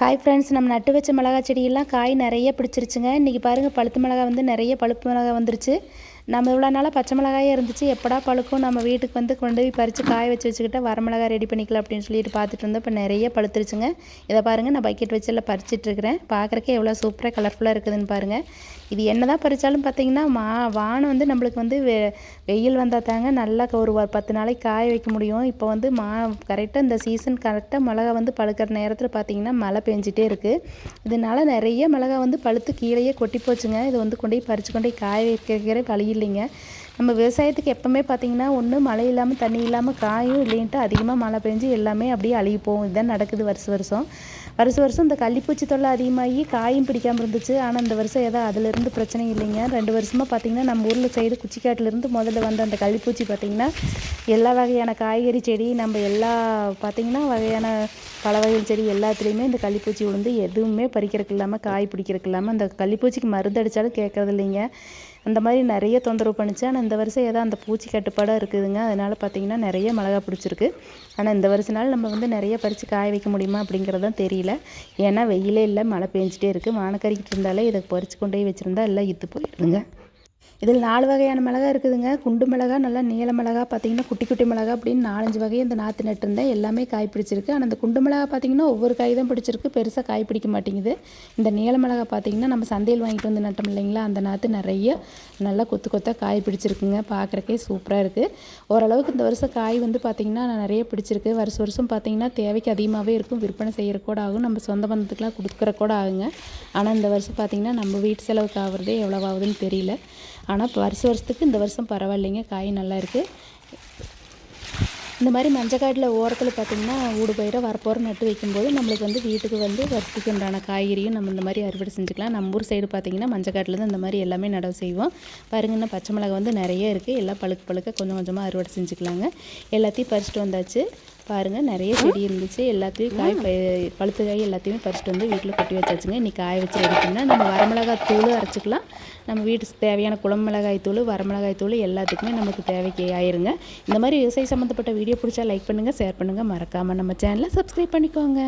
Hi friends நம்ம நட்டு வச்ச மிளகா செடியெல்லாம் காய் நிறைய பிடிச்சிருச்சுங்க. இன்றைக்கி பாருங்கள் பழுத்து மிளகா வந்து நிறைய பழுப்பு மிளகா வந்துருச்சு. நம்ம இவ்வளோ நாளாக பச்சை மிளகாயே இருந்துச்சு. எப்படா பழுக்கும்? நம்ம வீட்டுக்கு வந்து கொண்டு போய் பறித்து காய வச்சு வச்சுக்கிட்ட வரமிளகா ரெடி பண்ணிக்கலாம் அப்படின்னு சொல்லிட்டு பார்த்துட்டு இருந்தோம். இப்போ நிறைய பழுத்துருச்சுங்க. இதை பாருங்கள் நான் பக்கெட் வச்சு எல்லாம் பறிச்சிட்ருக்கிறேன் பார்க்குறக்கே எவ்வளோ சூப்பராக கலர்ஃபுல்லாக இருக்குதுன்னு பாருங்கள் இது என்ன தான் பறித்தாலும் பார்த்தீங்கன்னா மா வானம் வந்து நம்மளுக்கு வந்து வெ வெயில் வந்தால் தாங்க நல்லா ஒரு பத்து நாளைக்கு காய வைக்க முடியும். இப்போ வந்து மா கரெக்டாக இந்த சீசன் கரெக்டாக மிளகா வந்து பழுக்கிற நேரத்தில் பார்த்தீங்கன்னா மழை பெஞ்சிட்டே இருக்குது இதனால நிறைய மிளகா வந்து பழுத்து கீழேயே கொட்டி போச்சுங்க. இது வந்து கொண்டு போய் பறித்து கொண்டு போய் காய வைக்கிற வழி இல்லைங்க. நம்ம விவசாயத்துக்கு எப்போவுமே பார்த்திங்கன்னா ஒன்று மழை இல்லாமல் தண்ணி இல்லாமல் காயும் இல்லைன்ட்டு அதிகமாக மழை பெஞ்சு எல்லாமே அப்படியே அழுகி போகும். இதுதான் நடக்குது வருஷம் வருஷம். வருஷம் வருஷம் இந்த கள்ளிப்பூச்சி தொல்லை அதிகமாகி காயும் பிடிக்காமல் இருந்துச்சு. ஆனால் இந்த வருஷம் ஏதோ அதிலிருந்து பிரச்சனை இல்லைங்க. ரெண்டு வருஷமாக பார்த்திங்கன்னா நம்ம ஊரில் சைடு குச்சிக்காட்டிலேருந்து முதல்ல வந்த அந்த கள்ளிப்பூச்சி பார்த்திங்கன்னா எல்லா வகையான காய்கறி செடி நம்ம எல்லா பார்த்திங்கன்னா வகையான பல வகைகள் செடி எல்லாத்துலேயுமே இந்த கள்ளிப்பூச்சி விழுந்து எதுவுமே பறிக்கிறதுக்கு இல்லாமல் காய் பிடிக்கிறதுக்கு இல்லாமல் அந்த கள்ளிப்பூச்சிக்கு மருந்து அடித்தாலும் கேட்குறது இல்லைங்க. அந்த மாதிரி நிறைய தொந்தரவு பண்ணிச்சு. ஆனால் இந்த வருஷம் ஏதோ அந்த பூச்சி கட்டுப்பாடாக இருக்குதுங்க. அதனால் பார்த்திங்கன்னா நிறைய மிளகா பிடிச்சிருக்கு. ஆனால் இந்த வருஷனால நம்ம வந்து நிறைய பறித்து காய வைக்க முடியுமா அப்படிங்கிறதும் தெரியல. ஏன்னா வெயிலே இல்லை மழை பெஞ்சிட்டே இருக்குது வானக்கறிக்கிட்டு இருந்தாலே இதை பறித்து கொண்டு போய் வச்சுருந்தா எல்லாம் இத்து போயிடுதுங்க இதில் நாலு வகையான மிளகா இருக்குதுங்க. குண்டு மிளகா நல்லா நீல மிளகா பார்த்திங்கன்னா குட்டி குட்டி மிளகா அப்படின்னு நாலஞ்சு வகையை இந்த நாற்று நட்டுருந்தேன். எல்லாமே காய் பிடிச்சிருக்கு. ஆனால் அந்த குண்டு மிளகா பார்த்திங்கன்னா ஒவ்வொரு காய் தான் பிடிச்சிருக்கு. பெருசாக காய் பிடிக்க மாட்டேங்குது. இந்த நீல மிளகா பார்த்திங்கன்னா நம்ம சந்தையில் வாங்கிட்டு வந்து நட்டோம் இல்லைங்களா? அந்த நாற்று நிறைய நல்லா கொத்து கொத்தாக காய் பிடிச்சிருக்குங்க. பார்க்குறக்கே சூப்பராக இருக்குது ஓரளவுக்கு இந்த வருஷம் காய் வந்து பார்த்திங்கன்னா நிறைய பிடிச்சிருக்கு. வருஷம் வருஷம் பார்த்திங்கன்னா தேவைக்கு அதிகமாகவே இருக்கும். விற்பனை செய்கிற கூட ஆகும். நம்ம சொந்த பந்தத்துக்குலாம் கொடுக்குற கூட ஆகுங்க. ஆனால் இந்த வருஷம் பார்த்திங்கன்னா நம்ம வீட்டு செலவுக்கு ஆகிறதே எவ்வளோ ஆகுதுன்னு தெரியல. ஆனால் இப்போ வருஷ வருஷத்துக்கு இந்த வருஷம் பரவாயில்லைங்க. காய் நல்லா இருக்குது இந்த மாதிரி மஞ்சக்காட்டில் ஓரத்தில் பார்த்திங்கன்னா ஊடு பயிரை வரப்போகிற நட்டு வைக்கும்போது நம்மளுக்கு வந்து வீட்டுக்கு வந்து வருஷத்துக்கு உண்டான காய்கறியும் நம்ம இந்த மாதிரி அறுவடை செஞ்சுக்கலாம். நம்ம ஊர் சைடு பார்த்திங்கன்னா மஞ்சக்காட்டில் தான் இந்த மாதிரி எல்லாமே நடவு செய்வோம். பாருங்கன்னா பச்சை மிளகா வந்து நிறைய இருக்குது எல்லாம் பழுக்க பழுக்க கொஞ்சம் கொஞ்சமாக அறுவடை செஞ்சுக்கலாங்க. எல்லாத்தையும் பறிச்சிட்டு வந்தாச்சு. பாருங்கள் நிறைய செடி இருந்துச்சு. எல்லாத்தையும் காய் பழுத்த காய் எல்லாத்தையுமே பறிச்சிட்டு வந்து வீட்டில் கொட்டி வச்சாச்சுங்க. இன்றைக்கி காய வச்சு எடுத்திங்கன்னா நம்ம வரமிளகாய் தூள் அரைச்சிக்கலாம். நம்ம வீட்டுக்கு தேவையான குளம் மிளகாய் தூள் வரமிளகாய் தூள் எல்லாத்துக்குமே நமக்கு தேவைக்கு ஆயிருங்க. இந்த மாதிரி விவசாய சம்மந்தப்பட்ட வீடியோ பிடிச்சா லைக் பண்ணுங்கள் ஷேர் பண்ணுங்கள் மறக்காமல் நம்ம சேனலை சப்ஸ்கிரைப் பண்ணிக்கோங்க.